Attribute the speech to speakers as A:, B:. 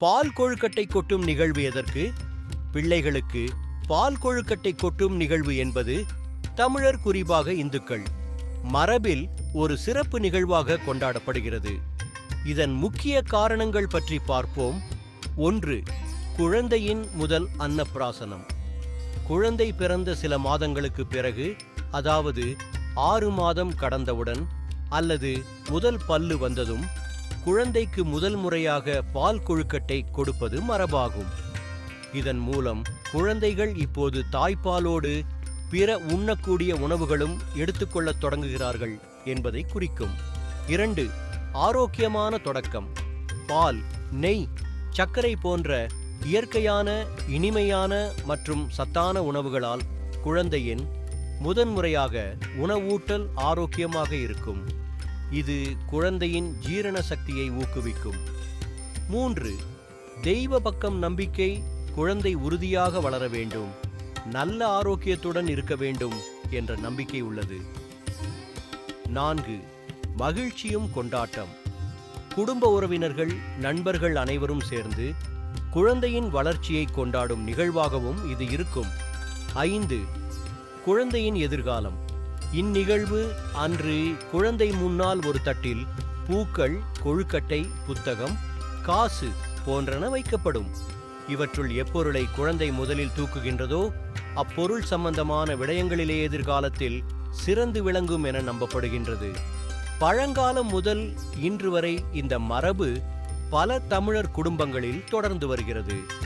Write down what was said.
A: பால் கொழுக்கட்டை கொட்டும் நிகழ்வு எதற்கு? பிள்ளைகளுக்கு பால் கொழுக்கட்டை கொட்டும் நிகழ்வு என்பது தமிழர் குறிப்பாக இந்துக்கள். மரபில் ஒரு சிறப்பு நிகழ்வாக கொண்டாடப்படுகிறது. இதன் முக்கிய காரணங்கள் பற்றி பார்ப்போம். ஒன்று குழந்தையின் முதல் அன்னப்பிராசனம். குழந்தை பிறந்த சில மாதங்களுக்கு பிறகு அதாவது ஆறு மாதம் கடந்தவுடன் அல்லது முதல் பல்லு வந்ததும் குழந்தைக்கு முதல் முறையாக பால் கொழுக்கட்டை கொடுப்பது மரபாகும். இதன் மூலம் குழந்தைகள் இப்போது தாய்ப்பாலோடு பிற உண்ணக்கூடிய உணவுகளும் எடுத்துக்கொள்ளத் தொடங்குகிறார்கள் என்பதை குறிக்கும். இரண்டு ஆரோக்கியமான தொடக்கம். பால் நெய் சர்க்கரை போன்ற இயற்கையான இனிமையான மற்றும் சத்தான உணவுகளால் குழந்தையின் முதன்முறையாக உணவூட்டல் ஆரோக்கியமாக இருக்கும். இது குழந்தையின் ஜீரண சக்தியை ஊக்குவிக்கும். மூன்று தெய்வ பக்கம் நம்பிக்கை குழந்தை உறுதியாக வளர வேண்டும். நல்ல ஆரோக்கியத்துடன் இருக்க வேண்டும் என்ற நம்பிக்கை உள்ளது. நான்கு மகிழ்ச்சியும் கொண்டாட்டம். குடும்ப உறவினர்கள் நண்பர்கள் அனைவரும் சேர்ந்து குழந்தையின் வளர்ச்சியை கொண்டாடும் நிகழ்வாகவும் இது இருக்கும். ஐந்து குழந்தையின் எதிர்காலம். இந்நிகழ்வு அன்று குழந்தை முன்னால் ஒரு தட்டில் பூக்கள் கொழுக்கட்டை புத்தகம் காசு போன்றன வைக்கப்படும். இவற்றுள் எப்பொருளை குழந்தை முதலில் தூக்குகின்றதோ அப்பொருள் சம்பந்தமான விடயங்களிலே எதிர்காலத்தில் சிறந்து விளங்கும் என நம்பப்படுகின்றது. பழங்காலம் முதல் இன்று வரை இந்த மரபு பல தமிழர் குடும்பங்களில் தொடர்ந்து வருகிறது.